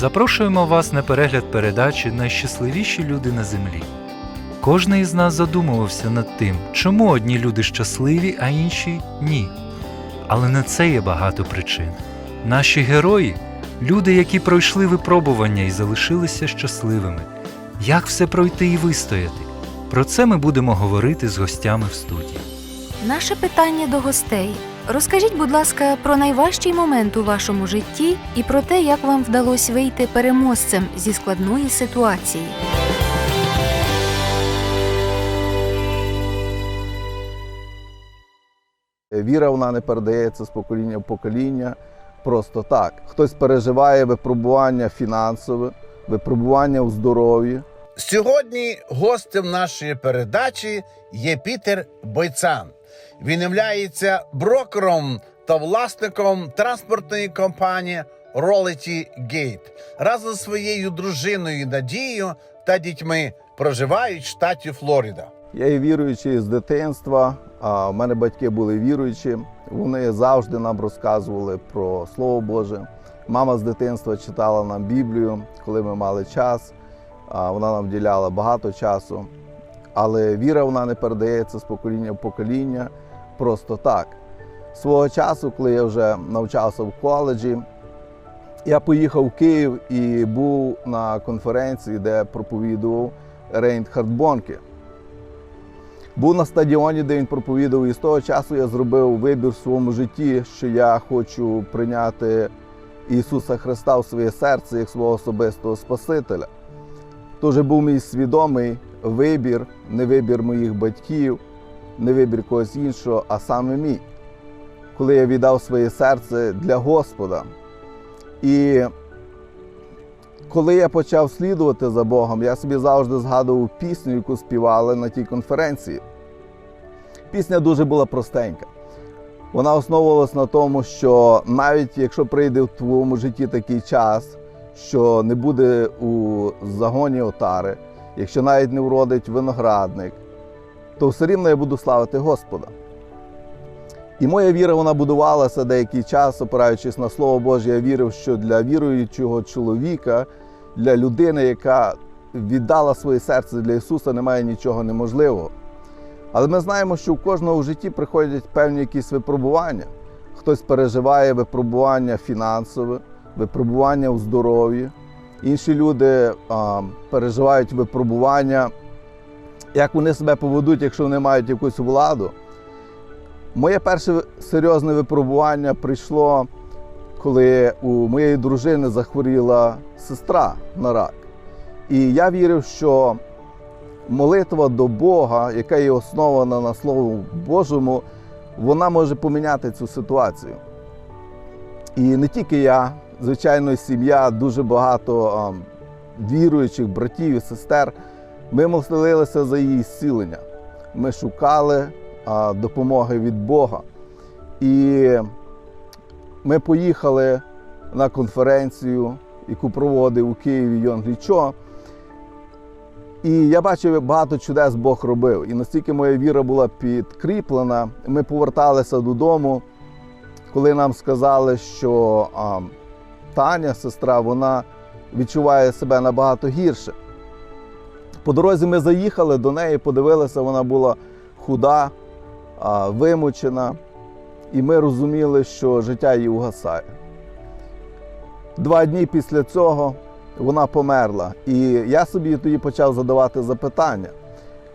Запрошуємо вас на перегляд передачі Найщасливіші люди на землі. Кожний із нас задумувався над тим, чому одні люди щасливі, а інші ні. Але на це є багато причин. Наші герої люди, які пройшли випробування і залишилися щасливими. Як все пройти і вистояти? Про це ми будемо говорити з гостями в студії. Наше питання до гостей. Розкажіть, будь ласка, про найважчий момент у вашому житті і про те, як вам вдалося вийти переможцем зі складної ситуації. Віра вона не передається з покоління в покоління просто так. Хтось переживає випробування фінансове, випробування у здоров'ї. Сьогодні гостем нашої передачі є Пітер Бойцан. Він являється брокером та власником транспортної компанії Rolity Gate. Разом з своєю дружиною Надією та дітьми проживають в штаті Флорида. Я є віруючий з дитинства. А в мене батьки були віруючі. Вони завжди нам розказували про Слово Боже. Мама з дитинства читала нам Біблію, коли ми мали час. Вона нам вділяла багато часу. Але віра вона не передається з покоління в покоління просто так. Свого часу, коли я вже навчався в коледжі, я поїхав в Київ і був на конференції, де проповідував Рейнхард Бонке. Був на стадіоні, де він проповідав, і з того часу я зробив вибір в своєму житті, що я хочу прийняти Ісуса Христа в своє серце як свого особистого Спасителя. То вже був мій свідомий вибір, не вибір моїх батьків, не вибір когось іншого, а саме мій. Коли я віддав своє серце для Господа. І коли я почав слідувати за Богом, я собі завжди згадував пісню, яку співали на тій конференції. Пісня дуже була простенька. Вона основувалась на тому, що навіть якщо прийде в твоєму житті такий час, що не буде у загоні отари, якщо навіть не вродить виноградник, то все рівно я буду славити Господа. І моя віра вона будувалася деякий час, опираючись на Слово Боже, я вірив, що для віруючого чоловіка, для людини, яка віддала своє серце для Ісуса, немає нічого неможливого. Але ми знаємо, що у кожного в житті приходять певні якісь випробування. Хтось переживає випробування фінансове, випробування у здоров'ї. Інші люди а, переживають випробування, як вони себе поведуть, якщо вони мають якусь владу. Моє перше серйозне випробування прийшло, коли у моєї дружини захворіла сестра на рак. І я вірив, що молитва до Бога, яка є основана на Слову Божому, вона може поміняти цю ситуацію. І не тільки я, звичайно, сім'я, дуже багато віруючих братів і сестер. Ми молилися за її зцілення. Ми шукали допомоги від Бога. І ми поїхали на конференцію, яку проводив у Києві Йон Глічо. І я бачив, багато чудес Бог робив. І настільки моя віра була підкріплена, ми поверталися додому, коли нам сказали, що Таня, сестра, вона відчуває себе набагато гірше. По дорозі ми заїхали до неї, подивилися, вона була худа, вимучена, і ми розуміли, що життя її угасає. Два дні після цього вона померла. І я собі тоді почав задавати запитання,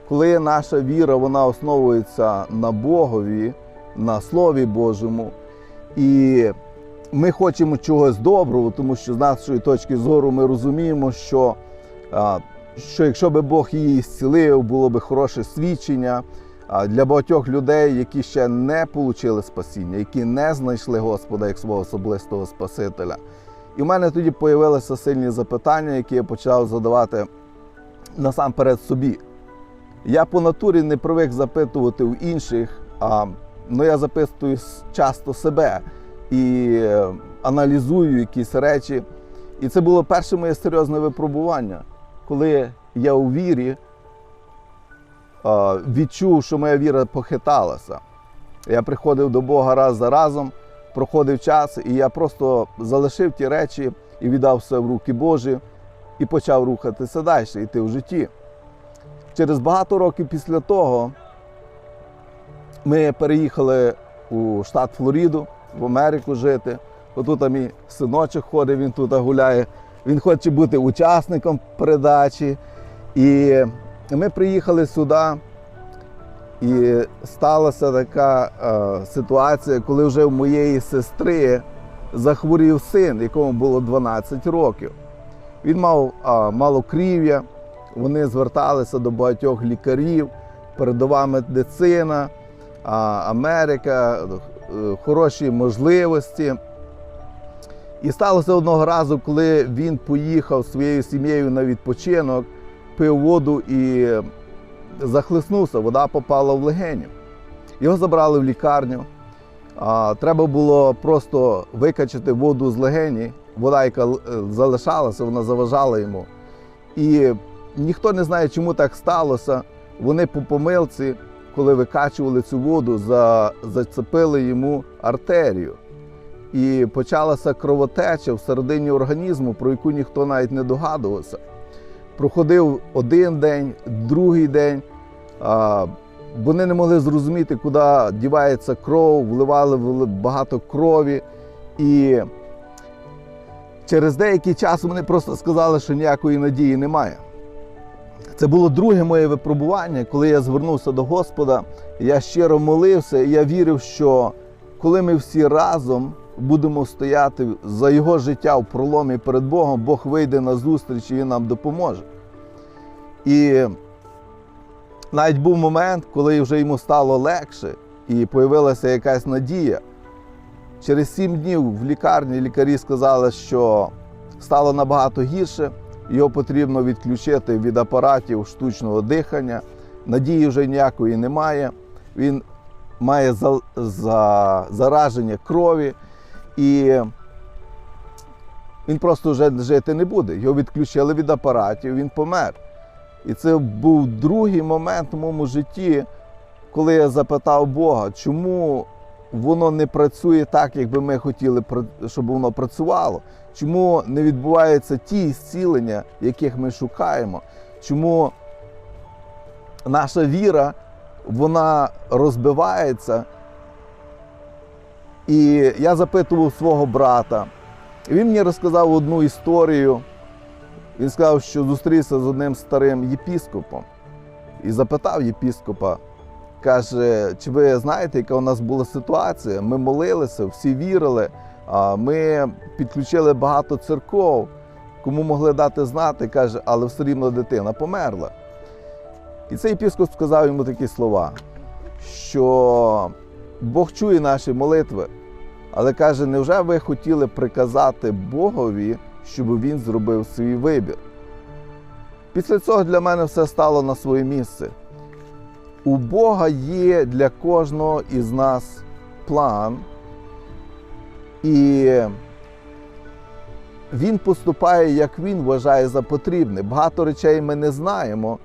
коли наша віра вона основується на Богові, на Слові Божому, і ми хочемо чогось доброго, тому що з нашої точки зору ми розуміємо, що, що якщо би Бог її зцілив, було б хороше свідчення для багатьох людей, які ще не отримали спасіння, які не знайшли Господа як свого особистого Спасителя. І в мене тоді з'явилися сильні запитання, які я почав задавати насамперед собі. Я по натурі не привик запитувати у інших, а ну, я запитую часто себе і е, аналізую якісь речі. І це було перше моє серйозне випробування, коли я у вірі відчув, що моя віра похиталася. Я приходив до Бога раз за разом, проходив час, і я просто залишив ті речі, і віддав все в руки Божі, і почав рухатися далі, йти в житті. Через багато років після того ми переїхали у штат Флориду, в Америку жити. Отут там мій синочок ходить, він тут гуляє. Він хоче бути учасником передачі. І ми приїхали сюди, і сталася така е, ситуація, коли вже в моєї сестри захворів син, якому було 12 років. Він мав а, малокрів'я, вони зверталися до багатьох лікарів, передова медицина, а, Америка, е, хороші можливості. І сталося одного разу, коли він поїхав своєю сім'єю на відпочинок, пив воду і захлиснувся, вода попала в легеню. Його забрали в лікарню. А, треба було просто викачати воду з легені. Вода, яка е, залишалася, вона заважала йому. І ніхто не знає, чому так сталося. Вони по помилці, коли викачували цю воду, за, зацепили йому артерію. І почалася кровотеча всередині організму, про яку ніхто навіть не догадувався. Проходив один день, другий день. Вони не могли зрозуміти, куди дівається кров, вливали багато крові. І через деякий час вони просто сказали, що ніякої надії немає. Це було друге моє випробування, коли я звернувся до Господа. Я щиро молився, і я вірив, що коли ми всі разом будемо стояти за його життя в проломі перед Богом, Бог вийде на зустріч і Він нам допоможе. І навіть був момент, коли вже йому стало легше і появилася якась надія. Через сім днів в лікарні лікарі сказали, що стало набагато гірше, його потрібно відключити від апаратів штучного дихання. Надії вже ніякої немає. Він має за, за, зараження крові, і він просто вже жити не буде. Його відключили від апаратів, він помер. І це був другий момент в моєму житті, коли я запитав Бога, чому воно не працює так, як би ми хотіли, щоб воно працювало. Чому не відбуваються ті зцілення, яких ми шукаємо? Чому наша віра вона розбивається? І я запитував свого брата. Він мені розказав одну історію. Він сказав, що зустрівся з одним старим єпіскопом і запитав єпіскопа, каже, чи ви знаєте, яка у нас була ситуація? Ми молилися, всі вірили, ми підключили багато церков, кому могли дати знати, каже, але все рівно дитина померла. І цей єпіскоп сказав йому такі слова, що Бог чує наші молитви, але каже, невже ви хотіли приказати Богові, щоб він зробив свій вибір? Після цього для мене все стало на своє місце. У Бога є для кожного із нас план, і Він поступає, як він вважає за потрібне. Багато речей ми не знаємо,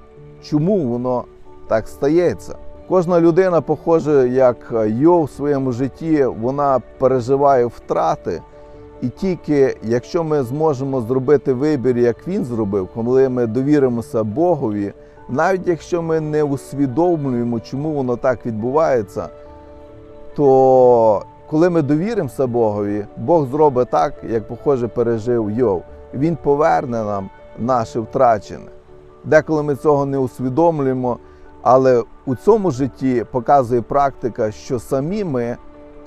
чому воно так стається. Кожна людина, похоже, як Йов в своєму житті, вона переживає втрати. І тільки якщо ми зможемо зробити вибір, як він зробив, коли ми довіримося Богові, навіть якщо ми не усвідомлюємо, чому воно так відбувається, то коли ми довіримося Богові, Бог зробить так, як похоже пережив Йов. Він поверне нам наше втрачене. Деколи ми цього не усвідомлюємо, але у цьому житті показує практика, що самі ми,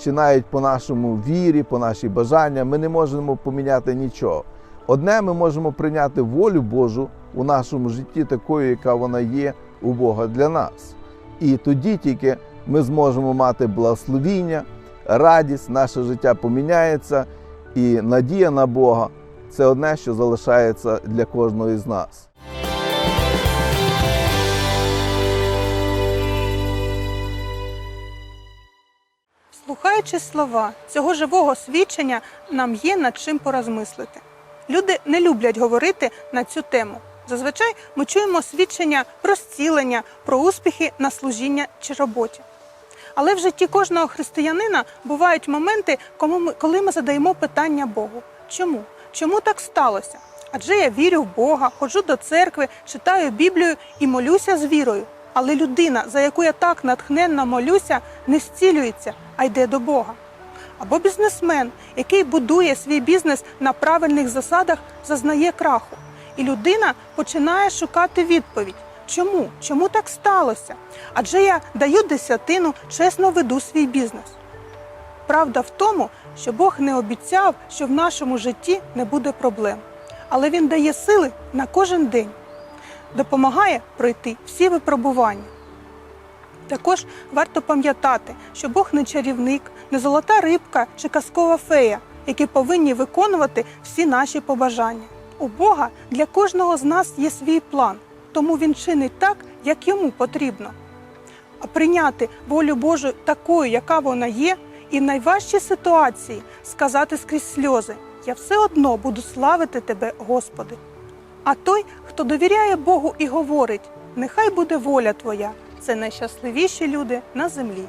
чи навіть по нашому вірі, по нашій бажанням, ми не можемо поміняти нічого. Одне ми можемо прийняти волю Божу у нашому житті, такою, яка вона є у Бога для нас. І тоді тільки ми зможемо мати благословіння, радість, наше життя поміняється, і надія на Бога це одне, що залишається для кожного із нас. Слухаючи слова цього живого свідчення, нам є над чим порозмислити. Люди не люблять говорити на цю тему. Зазвичай ми чуємо свідчення про зцілення, про успіхи на служіння чи роботі. Але в житті кожного християнина бувають моменти, коли ми- задаємо питання Богу. Чому? Чому так сталося? Адже я вірю в Бога, ходжу до церкви, читаю Біблію і молюся з вірою. Але людина, за яку я так натхненно молюся, не зцілюється, а йде до Бога. Або бізнесмен, який будує свій бізнес на правильних засадах, зазнає краху. І людина починає шукати відповідь. Чому? Чому так сталося? Адже я даю десятину, чесно веду свій бізнес. Правда в тому, що Бог не обіцяв, що в нашому житті не буде проблем. Але Він дає сили на кожен день, допомагає пройти всі випробування. Також варто пам'ятати, що Бог не чарівник, не золота рибка чи казкова фея, які повинні виконувати всі наші побажання. У Бога для кожного з нас є свій план, тому він чинить так, як йому потрібно. А прийняти волю Божу такою, яка вона є, і в найважчій ситуації сказати скрізь сльози: Я все одно буду славити тебе, Господи. А той, хто довіряє Богу і говорить, нехай буде воля Твоя, це найщасливіші люди на землі.